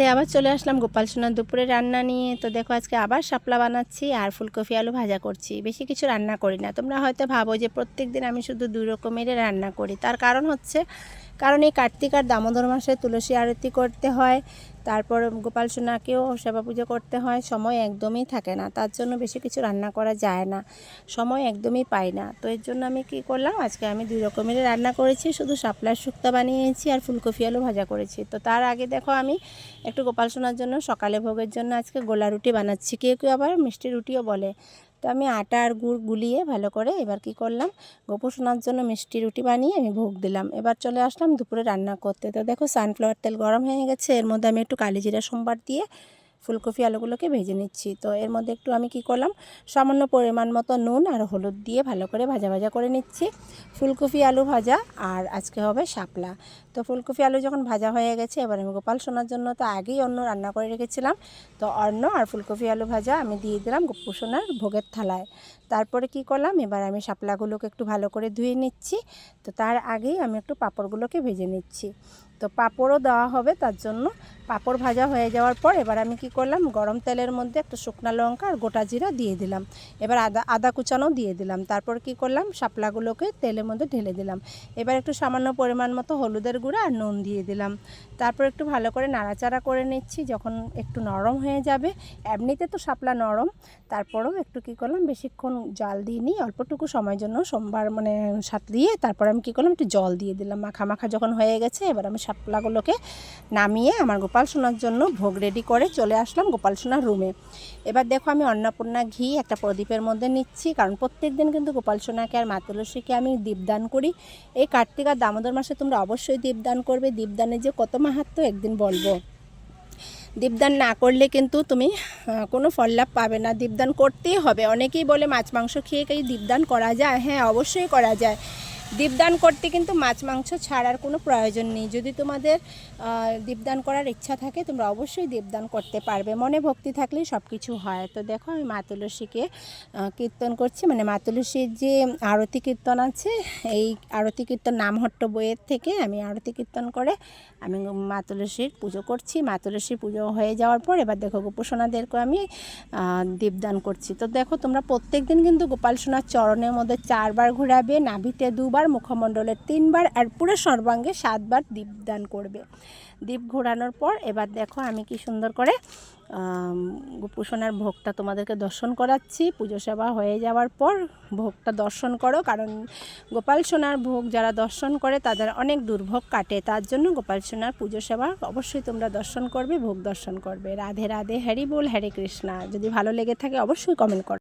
রাধে আবার চলে আসলাম গোপাল সোনার দুপুরে রান্না নিয়ে। তো দেখো আজকে আবার শাপলা বানাচ্ছি আর ফুলকপি আলু ভাজা করছি। বেশি কিছু রান্না করি না। তোমরা হয়তো ভাবো যে প্রত্যেক দিন আমি শুধু দুই রকমের রান্না করি। তার কারণ হচ্ছে কারণ এই কার্তিক আর দামোদর মাসে তুলসী আরতি করতে হয়, তারপর গোপাল সোনাকেও সেবা পুজো করতে হয়, সময় একদমই থাকে না, তার জন্য বেশি কিছু রান্না করা যায় না, সময় একদমই পাই না, তো এর জন্য আমি কি করলাম, আজকে আমি দুই রকমের রান্না করেছি, শুধু শাপলার শুক্তা বানিয়েছি আর ফুলকপি আলু ভাজা করেছি, তো তার আগে দেখো আমি একটু গোপাল সোনার জন্য সকালে ভোগের জন্য আজকে গোলা রুটি বানাচ্ছি, কেউ কেউ আবার মিষ্টি রুটিও বলে তো আমি আটা আর গুড় গুলিয়ে ভালো করে এবার কি করলাম? গোপু সোনার জন্য মিষ্টি রুটি বানিয়ে আমি ভোগ দিলাম। এবার চলে আসলাম দুপুরে রান্না করতে। তো দেখো সানফ্লাওয়ার তেল গরম হয়ে গেছে। এর মধ্যে আমি একটু কালিজিরা সোমবার দিয়ে ফুলকপি আলুগুলোকে ভেজে নিচ্ছি। তো এর মধ্যে একটু আমি কি করলাম, সামান্য পরিমাণ মতো নুন আর হলুদ দিয়ে ভালো করে ভাজা ভাজা করে নিচ্ছি। ফুলকপি আলু ভাজা আর আজকে হবে শাপলা। তো ফুলকপি আলু যখন ভাজা হয়ে গেছে, এবার আমি গোপাল সোনার জন্য তো আগেই অন্য রান্না করে রেখেছিলাম। তো অন্ন আর ফুলকপি আলু ভাজা আমি দিয়ে দিলাম গোপু সোনার ভোগের থালায়। তারপরে কি করলাম, এবার আমি শাপলাগুলোকে একটু ভালো করে ধুয়ে নিচ্ছি। তো তার আগেই আমি একটু পাঁপড়গুলোকে ভেজে নিচ্ছি। তো পাঁপড়ও দেওয়া হবে, তার জন্য পাঁপড় ভাজা হয়ে যাওয়ার পর এবার আমি কি করলাম, গরম তেলের মধ্যে একটা শুকনা লঙ্কা আর গোটা জিরা দিয়ে দিলাম। এবার আদা আদা কুচানো দিয়ে দিলাম। তারপর কি করলাম, শাপলাগুলোকে তেলের মধ্যে ঢেলে দিলাম। এবার একটু সামান্য পরিমাণ মতো হলুদের গুঁড়া আর নুন দিয়ে দিলাম। তারপর একটু ভালো করে নাড়াচাড়া করে নিচ্ছি, যখন একটু নরম হয়ে যাবে। এমনিতে তো শাপলা নরম। তারপরেও একটু কি করলাম, বেশিক্ষণ জাল দিইনি, অল্পটুকু সময়ের জন্য সোমবার মানে সাত দিয়ে তারপর আমি কি করলাম, একটু জল দিয়ে দিলাম। মাখা মাখা যখন হয়ে গেছে, এবার আমি শাপলাগুলোকে নামিয়ে আমার গোপাল সোনার জন্য ভোগ রেডি করে চলে আসলাম গোপাল সোনার রুমে এবার দেখো আমি অন্নপূর্ণা ঘি একটা প্রদীপের মধ্যে নিচ্ছি, কারণ প্রত্যেক দিন কিন্তু গোপাল সোনাকে আর মা তুলসীকে আমি দীপদান করি। এই কার্তিক আর দামোদর মাসে তোমরা অবশ্যই দীপদান করবে। দীপদানের যে কত মাহাত্ম একদিন বলব। দীপদান না করলে কিন্তু তুমি কোনো ফল লাভ পাবে না। দীপদান করতেই হবে। অনেকেই বলে মাছ মাংস খেয়ে কি দীপদান করা যায়। হ্যাঁ অবশ্যই করা যায়। দীপদান করতে কিন্তু মাছ মাংস ছাড়ার কোনো প্রয়োজন নেই। যদি তোমাদের দীপদান করার ইচ্ছা থাকে, তোমরা অবশ্যই দীপদান করতে পারবে। মনে ভক্তি থাকলেই সব কিছু হয়। তো দেখো, আমি মা তুলসীকে কীর্তন করছি। মানে মা তুলসীর যে আরতি কীর্তন আছে, এই আরতি কীর্তন নামহট্ট বইয়ের থেকে আমি আরতি কীর্তন করে আমি মা তুলসীর পুজো করছি। মা তুলসীর পুজো হয়ে যাওয়ার পর এবার দেখো গোপসোনাদেরকে আমি দীপদান করছি। তো দেখো, তোমরা প্রত্যেক দিন কিন্তু গোপাল সোনার চরণের মধ্যে চারবার ঘোরাবে, নাভিতে দুবার মুখমণ্ডলে তিনবার আর পুরো সর্বাঙ্গে সাতবার দীপদান করবে। দীপ ঘোরানোর পর এবার দেখো আমি কি সুন্দর করে গোপুসোনার ভোগটা তোমাদেরকে দর্শন করাচ্ছি। পুজো সেবা হয়ে যাওয়ার পর ভোগটা দর্শন করো, কারণ গোপাল সোনার ভোগ যারা দর্শন করে তাদের অনেক দুর্ভোগ কাটে, তার জন্য গোপাল সোনার পুজো সেবা অবশ্যই তোমরা দর্শন করবে, ভোগ দর্শন করবে। রাধে রাধে হ্যারি বল, হরে কৃষ্ণা। যদি ভালো লেগে থাকে অবশ্যই কমেন্ট করো।